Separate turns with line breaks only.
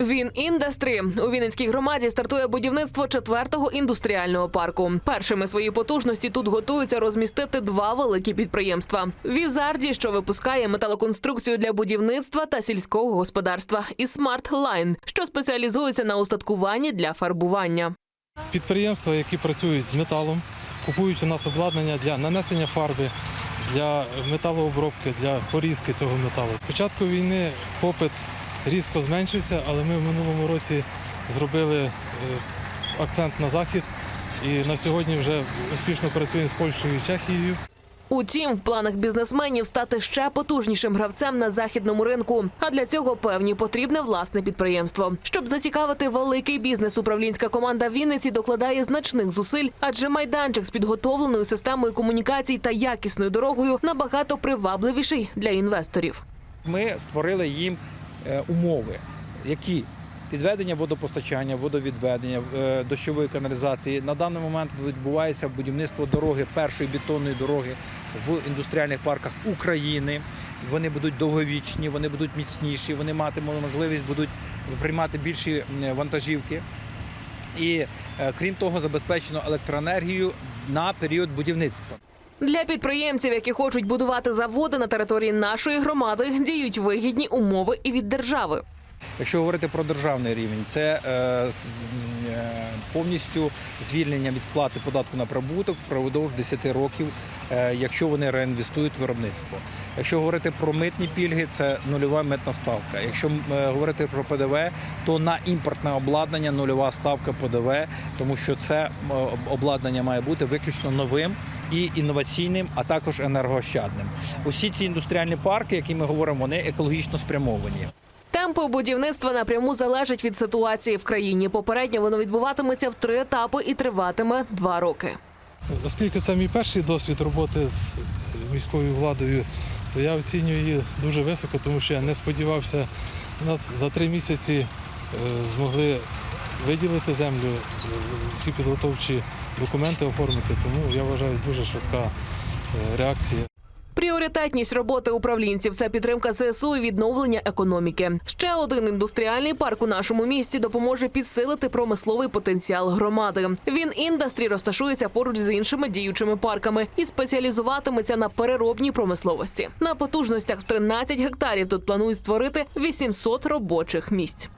Він індастрі у Вінницькій громаді стартує будівництво четвертого індустріального парку. Першими свої потужності тут готуються розмістити два великі підприємства: Візарді, що випускає металоконструкцію для будівництва та сільського господарства, і Смарт Лайн, що спеціалізується на устаткуванні для фарбування.
Підприємства, які працюють з металом, купують у нас обладнання для нанесення фарби, для металообробки, для порізки цього металу. Початку війни попит різко зменшився, але ми в минулому році зробили е, акцент на захід і на сьогодні вже успішно працюємо з Польщею і Чехією.
Утім, в планах бізнесменів стати ще потужнішим гравцем на західному ринку. А для цього певні потрібне власне підприємство. Щоб зацікавити великий бізнес, управлінська команда Вінниці докладає значних зусиль, адже майданчик з підготовленою системою комунікацій та якісною дорогою набагато привабливіший для інвесторів.
Ми створили їм умови, які підведення водопостачання, водовідведення, е, дощової каналізації. На даний момент відбувається будівництво дороги, першої бетонної дороги в індустріальних парках України. Вони будуть довговічні, вони будуть міцніші, вони матимуть можливість будуть приймати більші вантажівки. І е, крім того, забезпечено електроенергію на період будівництва.
Для підприємців, які хочуть будувати заводи на території нашої громади, діють вигідні умови і від держави.
Якщо говорити про державний рівень, це е, е, повністю звільнення від сплати податку на прибуток впродовж 10 років, е, якщо вони реінвестують виробництво. Якщо говорити про митні пільги, це нульова митна ставка. Якщо говорити про ПДВ, то на імпортне обладнання нульова ставка ПДВ, тому що це обладнання має бути виключно новим. І інноваційним, а також енергоощадним. Усі ці індустріальні парки, які ми говоримо, вони екологічно спрямовані.
Темпи будівництва напряму залежать від ситуації в країні. Попередньо воно відбуватиметься в три етапи і триватиме два роки.
Оскільки це мій перший досвід роботи з міською владою, то я оцінюю її дуже високо, тому що я не сподівався. Нас за три місяці е, змогли виділити землю, е, всі підготовчі документи оформити, тому я вважаю дуже швидка е, реакція.
Пріоритетність роботи управлінців це підтримка ЗСУ і відновлення економіки. Ще один індустріальний парк у нашому місті допоможе підсилити промисловий потенціал громади. Він індастрі розташується поруч з іншими діючими парками і спеціалізуватиметься на переробній промисловості. На потужностях в 13 гектарів тут планують створити 800 робочих місць.